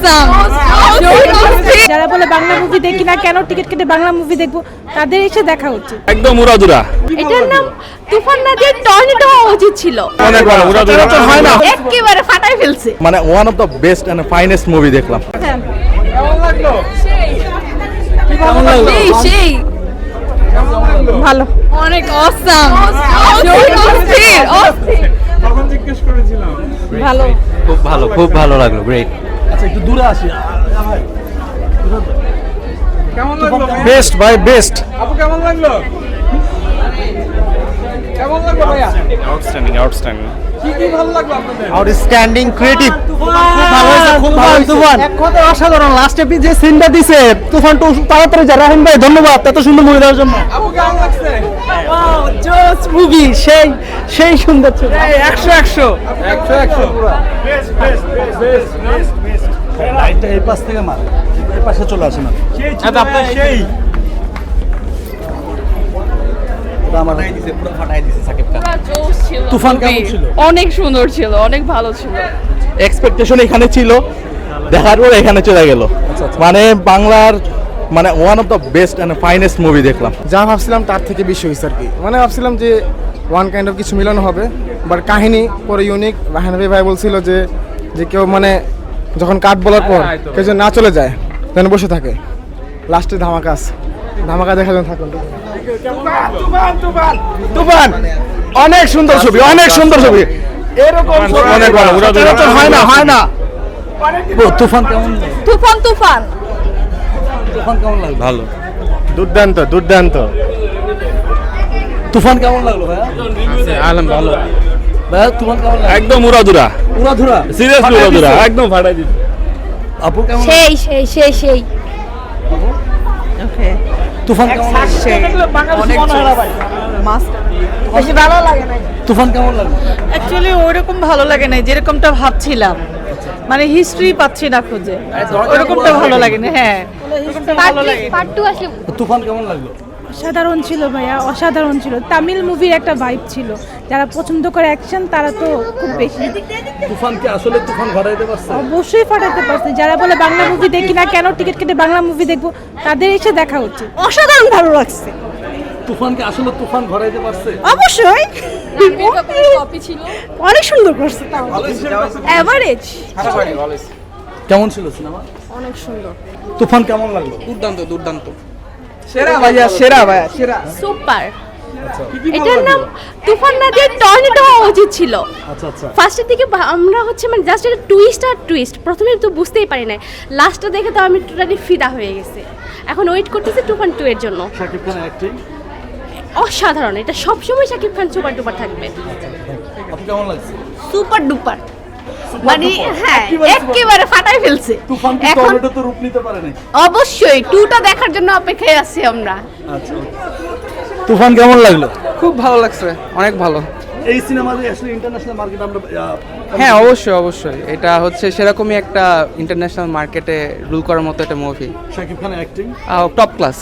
Awesome যারা বলে Bangla movie দেখি না কেন টিকিট কেটে বাংলা মুভি দেখব তাদের এসে দেখা উচিত একদম উড়াদুরা। এটার নাম তুফান নদীর টর্নেডো হওয়া উচিত ছিল। অনেক ভালো উড়াদুরা হয় না। একেবারে ফাটাই ফেলছে। মানে one of the best and finest movie দেখলাম। সেই। সেই ভালো। অনেক অসাম অস্থির অস্থির ভালো। খুব ভালো খুব ভালো লাগল গ্রেট আচ্ছা একটু দূরে আসি। কেমন লাগল বেস্ট ভাই বেস্ট আপু কেমন লাগল? কেমন লাগল ভাইয়া? আউটস্ট্যান্ডিং আউটস্ট্যান্ডিং কি কি ভালো লাগল আপনাদের? আউটস্ট্যান্ডিং ক্রিয়েটিভ খুব ভালো তুফান। এক কথা অসাধারণ লাস্টে যে সিনটা দিছে তুফান তো তাড়াতাড়ি যা। রাহিম ভাই ধন্যবাদ এত সুন্দর মুভি দেওয়ার জন্য। আপু কেমন লাগছে? জোস মুভি সেই সেই সুন্দর ছিল একশো একশো। একশো একশো। এই পাশ থেকে মার। এই পাশে চলে আসে না। আপনার সেই। তুফান কেমন ছিল? অনেক সুন্দর ছিল অনেক ভালো ছিল। এক্সপেকটেশন এখানে ছিল দেখার পর এখানে চলে গেল। মানে বাংলার মানে one of the best and finest movie দেখলাম। যা ভাবছিলাম তার থেকে বেশি হয়েছে আর কি। মানে ভাবছিলাম যে ওয়ান কাইন্ড অফ কিছু মিলানো হবে বাট কাহিনী পরে ইউনিক হানাবি ভাই বলছিল যে যে কেউ মানে যখন কাট বলার পর কেউ যেন না চলে যায় যেন বসে থাকে। লাস্টে ধামাকা আছে। ধামাকা দেখা যেন থাকুন। তুফান অনেক সুন্দর ছবি অনেক সুন্দর ছবি। এরকম অনেক ভালো, হয় না হয় না। ও, তুফান কেমন তুফান তুফান। তুফান কেমন লাগল ভালো। দুর্দান্ত দুর্দান্ত। তুফান কেমন লাগল ভাইয়া? আলম ভালো। কেমন একদম উড়াদুরা উড়াধুরা? সিরিয়াসলি দিছে। একদম ফাটাই দিচ্ছে আপু কেমন সেই সেই সেই সেই। তুফান কেমন লাগল বেশি ভালো লাগে না তুফান কেমন লাগল অ্যাকচুয়ালি ওরকম ভালো লাগে না যেরকমটা ভাবছিলাম। মানে হিস্ট্রি পাচ্ছি না খুঁজে। ওরকমটা ভালো লাগে না হ্যাঁ। ওরকমটা ভালো লাগে পার্ট টু আসলে তুফান কেমন লাগল? অসাধারণ ছিল ভাইয়া অসাধারণ ছিল। তামিল মুভির একটা ভাইব ছিল। যারা পছন্দ করে অ্যাকশন তারা তো খুব বেশি। তুফান কি আসলে তুফান ঘটাইতে পারছে? অবশ্যই ফাটাতে পারছে। যারা বলে বাংলা মুভি দেখি না কেন টিকিট কেটে বাংলা মুভি দেখব তাদের এসে দেখা উচিত। অসাধারণ ভালো লাগছে। তুফান কি আসলে তুফান ঘটাইতে পারছে? অবশ্যই। অনেক সুন্দর করছে এভারেজ কেমন ছিল সিনেমা? অনেক সুন্দর। তুফান কেমন লাগল? দুর্দান্ত দুর্দান্ত। সেরা ভাইয়া সেরা ভাইয়া সেরা। সুপার। এটার নাম তুফান নদীর টর্নেডো হওয়া উচিত ছিল। আচ্ছা আচ্ছা। ফার্স্টের দিকে আমরা হচ্ছে মানে জাস্ট একটা টুইস্ট আর টুইস্ট প্রথমে তো বুঝতেই পারি না লাস্টটা দেখে তো আমি টোটালি ফিদা হয়ে গেছে। এখন ওয়েট করতেছি টুফান টু এর জন্য। শাকিব খান অ্যাক্টিং অসাধারণ। এটা সবসময় শাকিব খান সুপার ডুপার থাকবে কেমন লাগছে? সুপার ডুপার মানে হ্যাঁ একেবারে ফাটাই ফেলছে। তুফান এখন তো রূপ নিতে পারে নাই? অবশ্যই টুটা দেখার জন্য অপেক্ষায় আছি আমরা। আচ্ছা তুফান কেমন লাগল? খুব ভালো লাগছে অনেক ভালো। এই সিনেমা যে আসলে ইন্টারন্যাশনাল মার্কেট আমরা হ্যাঁ অবশ্যই অবশ্যই। এটা হচ্ছে সেরকমই একটা ইন্টারন্যাশনাল মার্কেটে রুল করার মতো একটা movie Shakib Khan acting top class